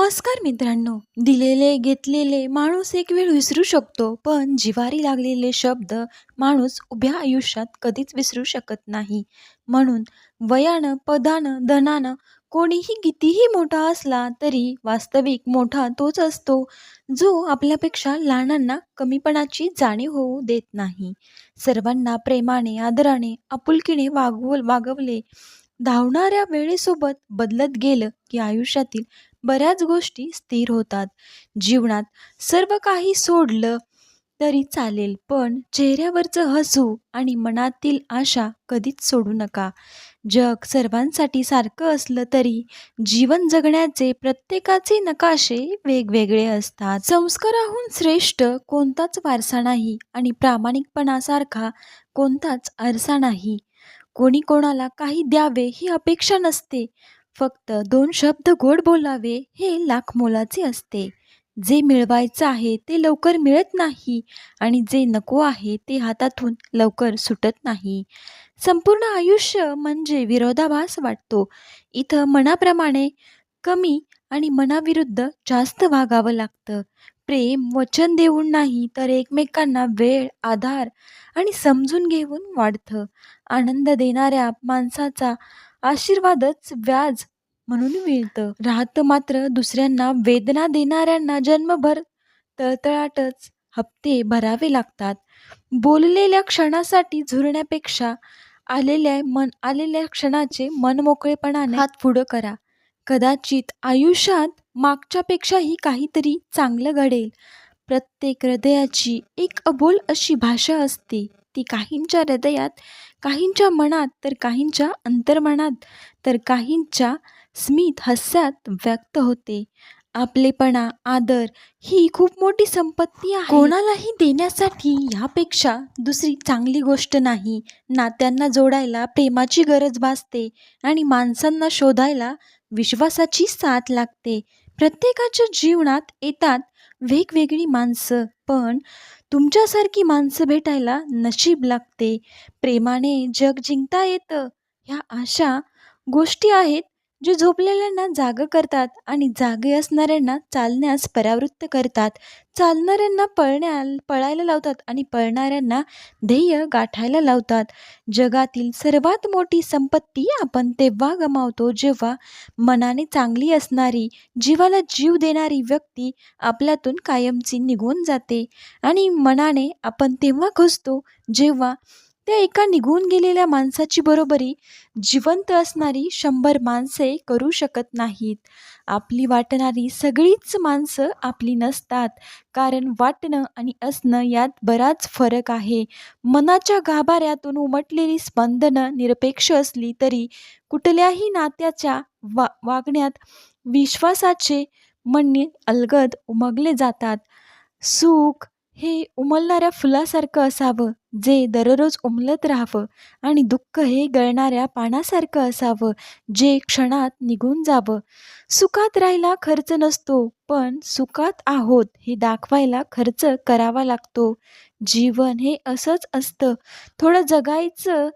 नमस्कार मित्रांनो. दिलेले घेतलेले माणूस एक वेळ विसरू शकतो पण जिवारी लागलेले शब्द माणूस उभ्या आयुष्यात कधीच विसरू शकत नाही. म्हणून वयानं पदानं धनानं कोणीही कितीही मोठा असला तरी वास्तविक मोठा तोच असतो जो आपल्यापेक्षा लहानांना कमीपणाची जाणीव होऊ देत नाही. सर्वांना प्रेमाने आदराने आपुलकीने वागव वागवले. धावणाऱ्या वेळेसोबत बदलत गेलं की आयुष्यातील बऱ्याच गोष्टी स्थिर होतात. जीवनात सर्व काही सोडलं तरी चालेल पण चेहऱ्यावरचं हसू आणि मनातील आशा कधीच सोडू नका. जग सर्वांसाठी सारखं असलं तरी जीवन जगण्याचे प्रत्येकाचे नकाशे वेगवेगळे असतात. संस्काराहून श्रेष्ठ कोणताच वारसा नाही आणि प्रामाणिकपणासारखा कोणताच आरसा नाही. कोणी कोणाला काही द्यावे ही अपेक्षा नसते फक्त दोन शब्द गोड बोलावे हे लाख मोलाचे असते. जे मिळवायचं आहे ते लवकर मिळत नाही आणि जे नको आहे ते हातातून लवकर सुटत नाही. संपूर्ण आयुष्य म्हणजे विरोधाभास वाटतो. इथं मनाप्रमाणे कमी आणि मनाविरुद्ध जास्त वागावं लागतं. प्रेम वचन देऊन नाही तर एकमेकांना वेळ आधार आणि समजून घेऊन वाढतं. आनंद देणाऱ्या माणसाचा आशीर्वादच व्याज म्हणून मिळतं. राहतं मात्र दुसऱ्यांना वेदना देणाऱ्यांना जन्मभर तळतळाटच हप्ते भरावे लागतात. बोललेल्या क्षणासाठी झुरण्यापेक्षा आलेल्या मन आलेल्या क्षणाचे मनमोकळेपणाने हात पुढं करा. कदाचित आयुष्यात मागच्यापेक्षाही काहीतरी चांगलं घडेल. प्रत्येक हृदयाची एक अबोल अशी भाषा असते. ती काहींच्या हृदयात काहींच्या मनात तर काहींच्या अंतर्मनात तर काहींच्या स्मित हास्यात व्यक्त होते. आपलेपणा आदर ही खूप मोठी संपत्ती आहे. कोणालाही देण्यासाठी यापेक्षा दुसरी चांगली गोष्ट नाही. नात्यांना जोडायला प्रेमाची गरज भासते आणि माणसांना शोधायला विश्वासाची साथ लागते. प्रत्येकाच्या जीवनात येतात वेगवेगळी माणसं पण तुमच्यासारखी माणसं भेटायला नशीब लागते. प्रेमाने जग जिंकता येतं. ह्या अशा गोष्टी आहेत जे झोपलेल्यांना जागं करतात आणि जागे असणाऱ्यांना चालण्यास परावृत्त करतात. चालणाऱ्यांना पळण्या पळायला लावतात आणि पळणाऱ्यांना ध्येय गाठायला लावतात. जगातील सर्वात मोठी संपत्ती आपण तेव्हा गमावतो जेव्हा मनाने चांगली असणारी जीवाला जीव देणारी व्यक्ती आपल्यातून कायमची निघून जाते आणि मनाने आपण तेव्हा खुसतो जेव्हा त्या एका निघून गेलेल्या माणसाची बरोबरी जिवंत असणारी शंभर माणसे करू शकत नाहीत. आपली वाटणारी सगळीच माणसं आपली नसतात. कारण वाटणं आणि असणं यात बराच फरक आहे. मनाच्या गाभाऱ्यातून उमटलेली स्पंदनं निरपेक्ष असली तरी कुठल्याही नात्याच्या वा वागण्यात विश्वासाचे म्हणणे अलगद उमगले जातात. सुख हे उमलणाऱ्या फुलासारखं असावं जे दररोज उमलत राहावं आणि दुःख हे गळणाऱ्या पानासारखं असावं जे क्षणात निघून जावं. सुखात राहायला खर्च नसतो पण सुखात आहोत हे दाखवायला खर्च करावा लागतो. जीवन हे असंच असतं. थोडं जगायचं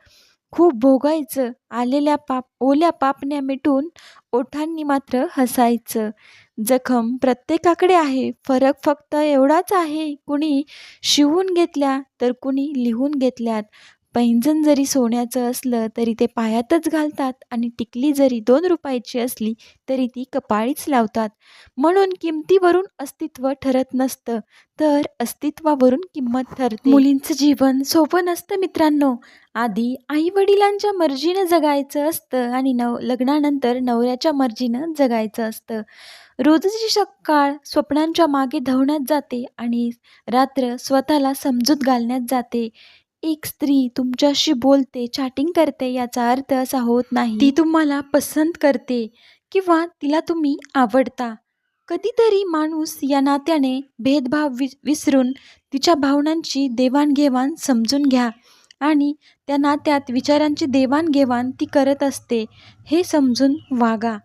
खूप भोगायचं आलेल्या पाप ओल्या पापण्या मिटून ओठांनी मात्र हसायचं. जखम प्रत्येकाकडे आहे फरक फक्त एवढाच आहे कुणी शिवून घेतल्या तर कुणी लिहून घेतल्यात. पैंजण जरी सोन्याचं असलं तरी ते पायातच घालतात आणि टिकली जरी दोन रुपयाची असली तरी ती कपाळीच लावतात. म्हणून किमतीवरून अस्तित्व ठरत नसतं तर अस्तित्वावरून किंमत ठरते. मुलींचं जीवन सोपं नसतं मित्रांनो. आधी आई वडिलांच्या मर्जीनं जगायचं असतं आणि नव लग्नानंतर नवऱ्याच्या मर्जीनं जगायचं असतं. रोजची सकाळ स्वप्नांच्या मागे धावण्यात जाते आणि रात्र स्वतःला समजूत घालण्यात जाते. एक स्त्री तुमच्याशी बोलते चॅटिंग करते याचा अर्थ असा होत नाही. ती तुम्हाला पसंत करते किंवा तिला तुम्ही आवडता. कधीतरी माणूस या नात्याने भेदभाव वि विसरून तिच्या भावनांची देवाणघेवाण समजून घ्या आणि त्या नात्यात विचारांची देवाणघेवाण ती करत असते हे समजून वागा.